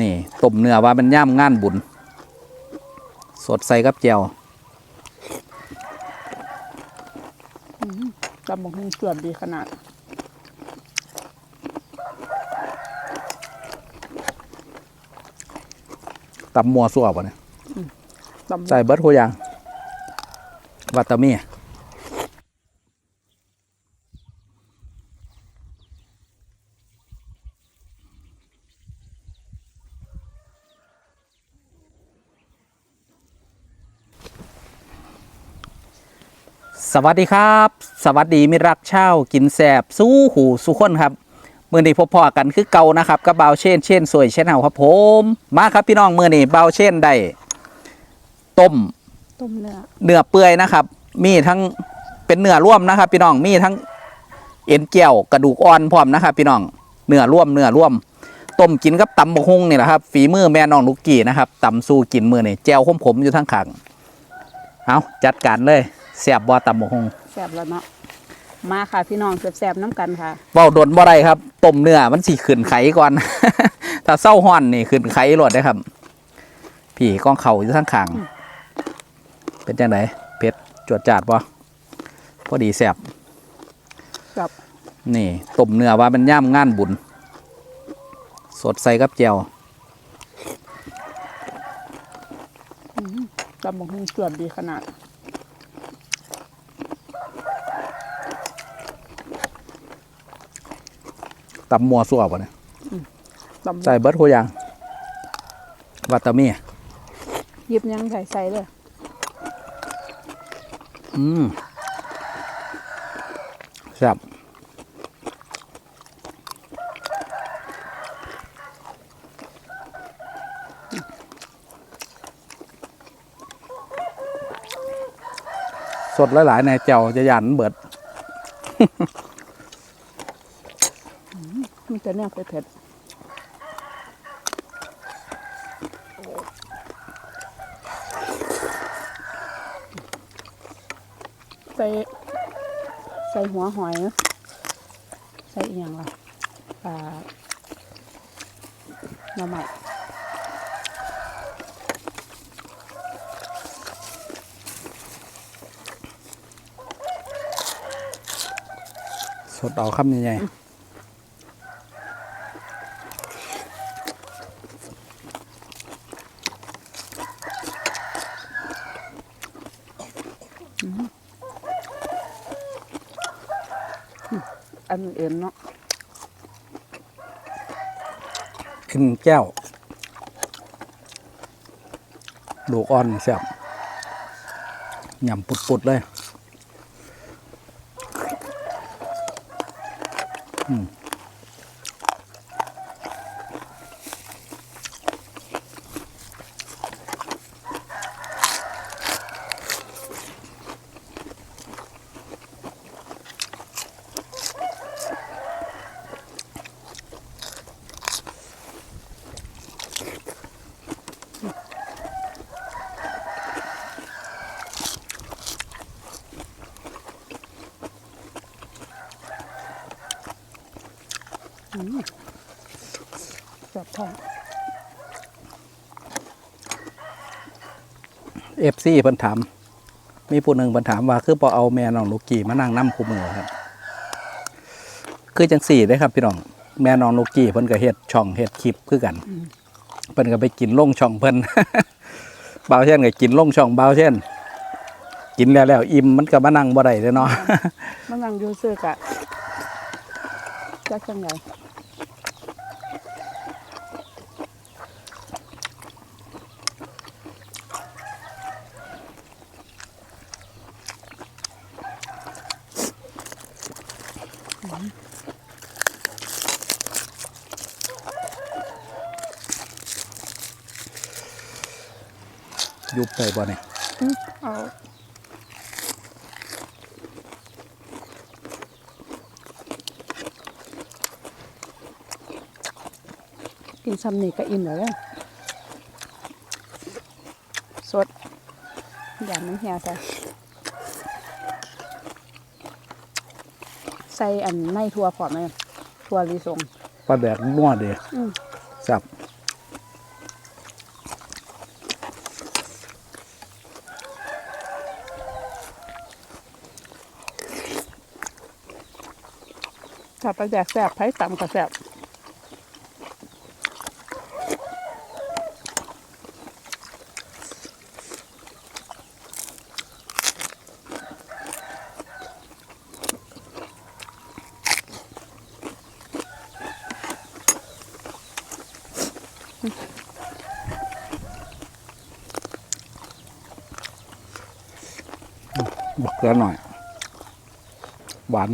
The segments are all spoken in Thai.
นี่ต้มเนื้อว่ามันย่ำงานบุญ สดใส่กับเจียวตำบักหุ่งเกือบดีขนาดตำมัวสั่วป่ะเนี่ยตำใส่เบิร์ดหัวอยางวัตตามี สวัสดีครับ สวัสดีมิตรรักเช่าวกินแสบสู้หูสู้คนครับมือนี้พบพอกันคือเก่านะครับกับเบาวเช่นเช่นสวยเช่นเฮาครับผมมาครับพี่น้องมือนี้เบาวเช่นได้ต้มต้มเนื้อเนื้อเปื่อยนะครับ มีทั้งเป็นเนื้อร่วมนะครับ พี่น้องมีทั้งเอ็นเจียวกระดูกอ่อนพร้อมนะครับพี่น้องเนื้อร่วมเนื้อร่วมต้มกินกับตำบกฮุงนี่แหละครับฝีมือแม่น้องลูกกี้นะครับตำสู้กินมือนี่แจวขมขมๆอยู่ทั้งขังเอาจัดการเลย แสบบอตำบกฮุงแซ่บแล้วเนาะมาค่ะพี่น้องแซ่บๆน้ำกันค่ะเบาโดนบ่ได้ครับต้มเนื้อมันสีขึ้นไขก่อน ถ้าเศร้าห้อนนี่ขึ้นไขหลดได้ครับ พี่ก้องเข่าอยู่ทั้งขังเป็นจังไดเผ็ดจวดจาดปะพอดีแสบกับ นี่ต้มเนื้อว่ามันย่ำงานบุญ สดใส่กับเจียวตำบักหุ่งเกือบดีขนาด ตำมัวสั่วป่ะเนี่ยตำใส่เบิร์ดหัวอยางวัตตามียิบยังใส่ใส่เลยอืมแซ่บสดหลาย ๆ ในเจียวจะหยันเบิดมี แต่เนื้อเผ็ดใส่ใส่หัวหอยนะใส่อีกอย่างละปลาหน่อไม้สดเอาคำใหญ่ๆ อันอื่นเนาะขึ้นแก้ว ลูกอ่อนแซ่บหยำปุดๆเลย อืมแซ่บท้อง เอฟซีเพิ่นถาม มีผู้หนึ่งเพิ่นถามว่า คือพอเอาแม่น้องลูกกี้มานั่งน้ำคู่มือครับ คือจังสี่ได้ครับ พี่น้อง แม่น้องลูกกี้เพิ่นก็เฮ็ดช่องเฮ็ดคลิปคือกันเพิ่นก็ไปกินล่งช่องเพิ่นบ่าเช่นก็กินล่งช่องเบาเช่น กินแล้วแล้วอิ่มมันก็มานั่งบ่ได้เลยเนาะมันนั่งอยู่ซื้อกะจักจังไง ยุบใส่บ่เนี่ยอื้อเอากินซ้ำนี่ก็อิ่มแล้วเด้อสด อย่ามันเหี่ยใส่ใส่อันไม่ทั่วพร้อมเลยทั่วลิสงปลาแดกนัวเด้อื ถ้าปลาแดกแสบไผ่ต่ำก็แสบบักเกลือหน่อย หวาน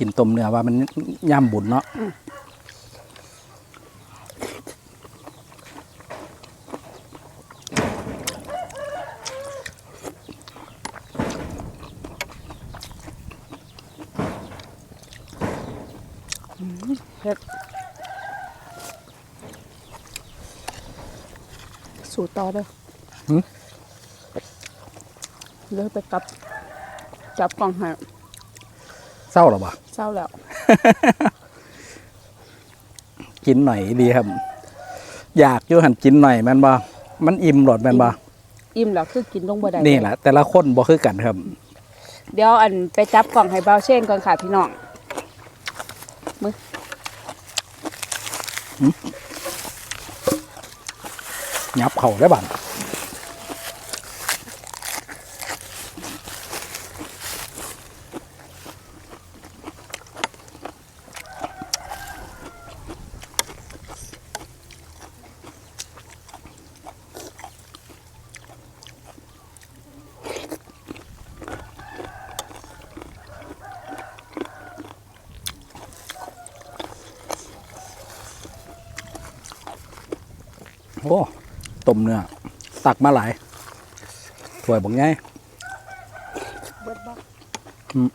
กินต้มเนื้อว่ามันย่ำบุญเนาะเผ็ดสูตรต่อเด้อหึเลยไปกับ จับกล่องให้ เศร้าหรอปะเศร้าแล้ว กินหน่อยดีครับ อยากอยู่หันกินหน่อยแมันบ่มันอิ่มหลอดแมันบ่อิ่มแล้วคือกินลงบ่ได้นี่แหละแต่ละคนบ่คือกันครับ เดี๋ยวอันไปจับกล่องให้เบาเช่นก่อนค่ะพี่น้องยับเข่าได้บ้าน โอ้ ต้มเนื้อตักมาหลายถ้วยบอกไงเบิดบ่อืม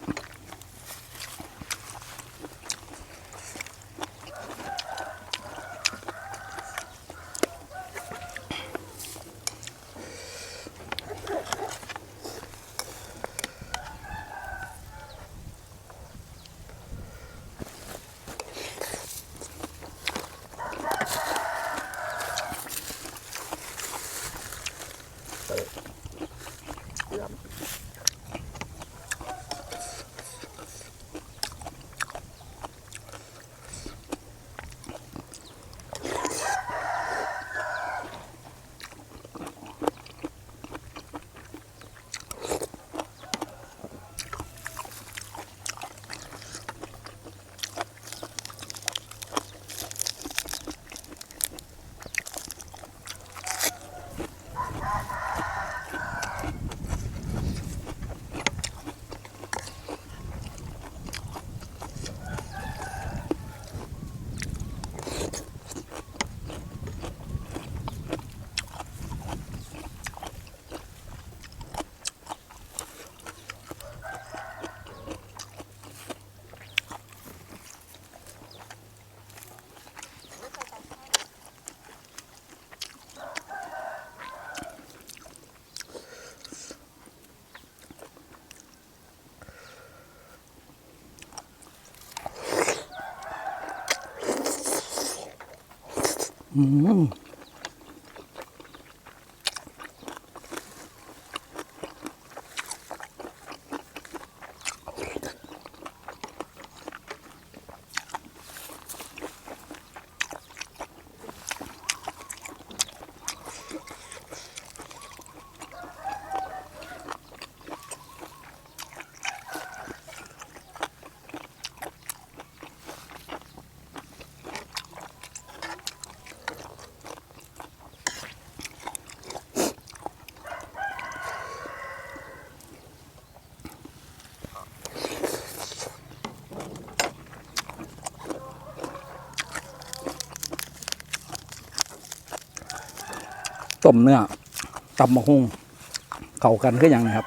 อืม ต้มเนื้อตำมะฮุ่งเข้ากันคืออย่างนะครับ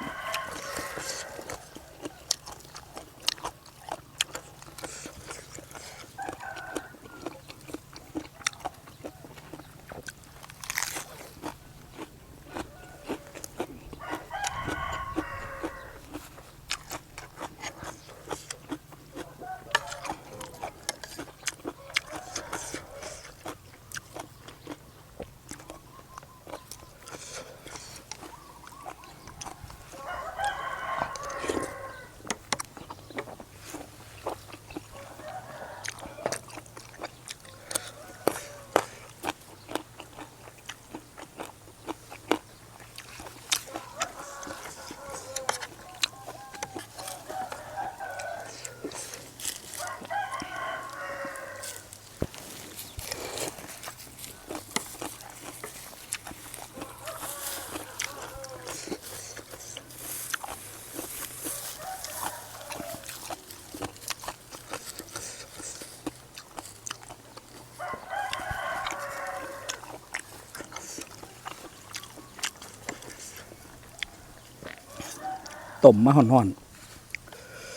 ต้มมาห่อน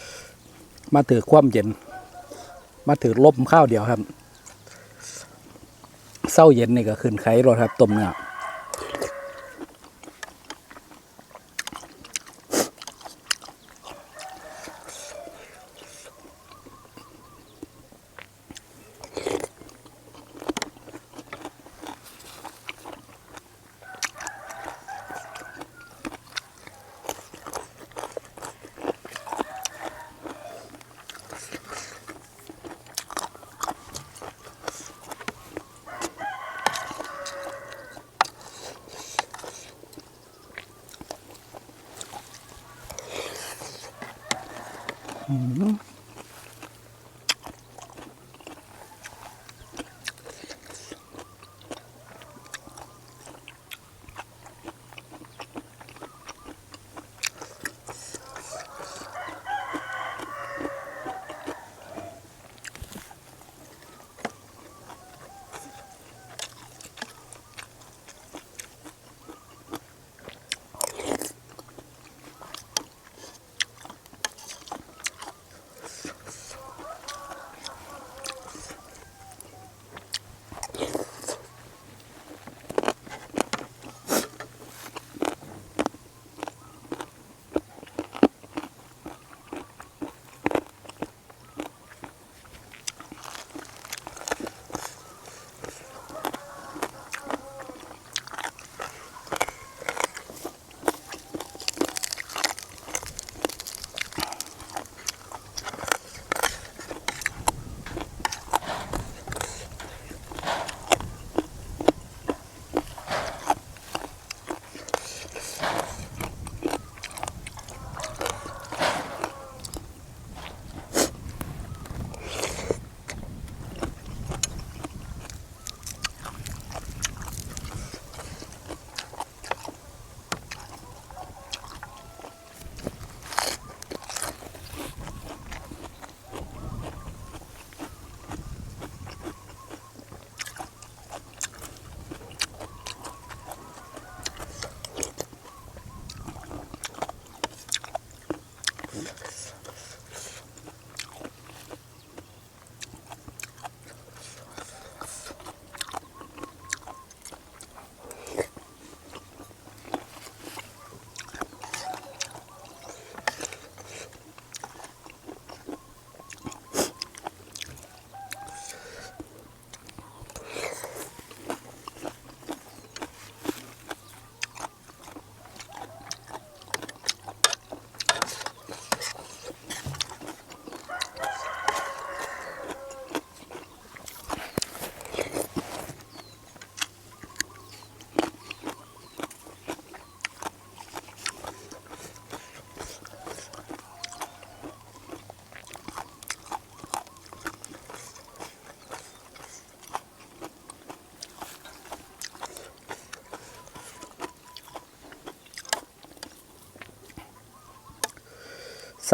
ๆ มาถือความเย็น มาถือลมข้าวเดียวครับเศร้าเย็นนี่ก็ขึ้นไข่รถครับต้มเนื้อ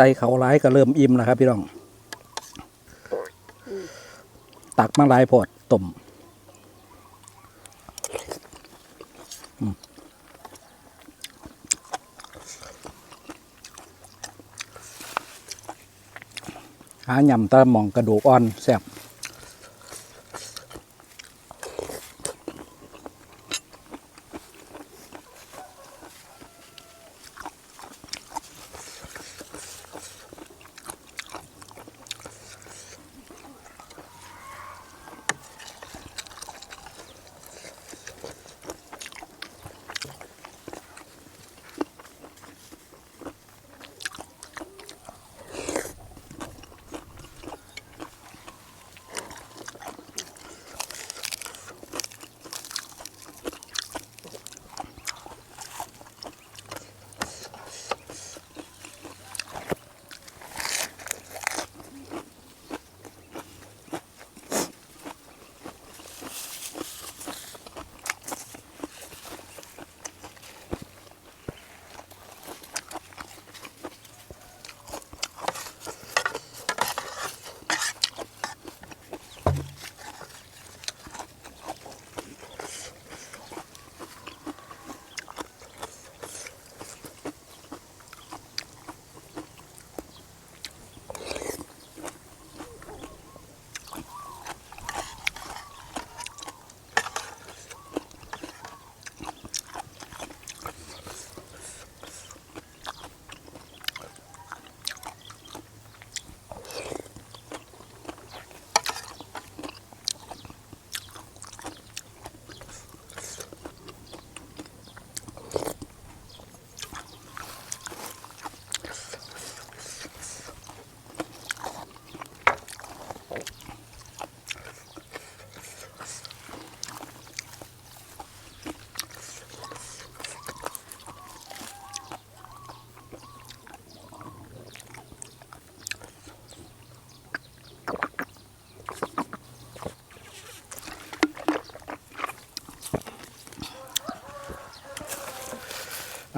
ใส่เขาร้ายก็เริ่มอิ่มแล้วครับ พี่น้อง ตักมาหลายพอดต้มอืมหาหย่ำตะหมองกระดูกอ่อนแซ่บ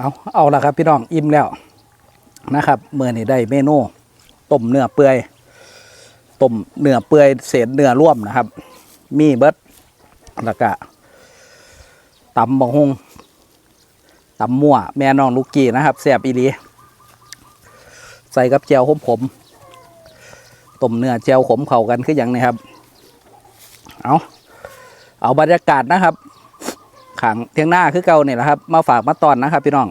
เอาเอาละครับพี่น้องอิ่มแล้วนะครับเมื่อนี้ได้เมนูต้มเนื้อเปื่อยต้มเนื้อเปื่อยเศษเนื้อร่วมนะครับ มีเบิดแล้วก็ตำบังฮงตำมั่ว แม่น้องลูกกี้นะครับแซ่บอีหลีใส่กับแจวขมขมต้มเนื้อแจวขมเข้ากันคืออย่างนี้ครับ เอาเอาบรรยากาศนะครับ ขังเทียงหน้าคือเก่าเนี่แหละครับ มาฝากมาตอนนะครับ พี่น้อง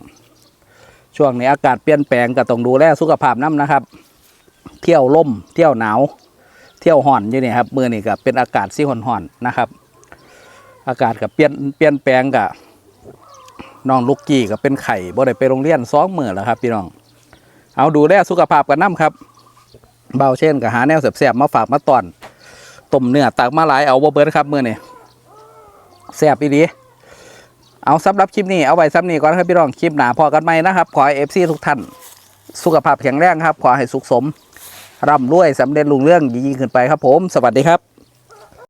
ช่วงนี้อากาศเปลี่ยนแปลงก็ต้องดูแลสุขภาพน้ำนะครับ เที่ยวล่ม เที่ยวหนาว เที่ยวห่อนอยู่นี่ครับมือนี่ก็เป็นอากาศที่ห่อนๆนะครับ อากาศกับเปลี่ยนเปลี่ยนแปลงกับน้องลูกกี้ก็เป็นไข่บ่ได้ไปโรงเรียนสองมือแล้วครับ พี่น้อง เอาดูแลสุขภาพกันน้ำครับ เบาเช่นกับหาแนวแสบๆมาฝากมาตอนต้มเนื้อตักมาหลายเอาบ่เบิร์ดครับมือนี่แสบอีดี เอาสำหรับคลิปนี้เอาไว้ซ้ำนี้ก่อนครับพี่น้องคลิปหนาพอกันไหมนะครับ ขอให้เอฟซีทุกท่าน สุขภาพแข็งแรงครับ ขอให้สุขสมร่ำรวยสำเร็จลุงเรื่องยิ่งขึ้นไปครับผม สวัสดีครับ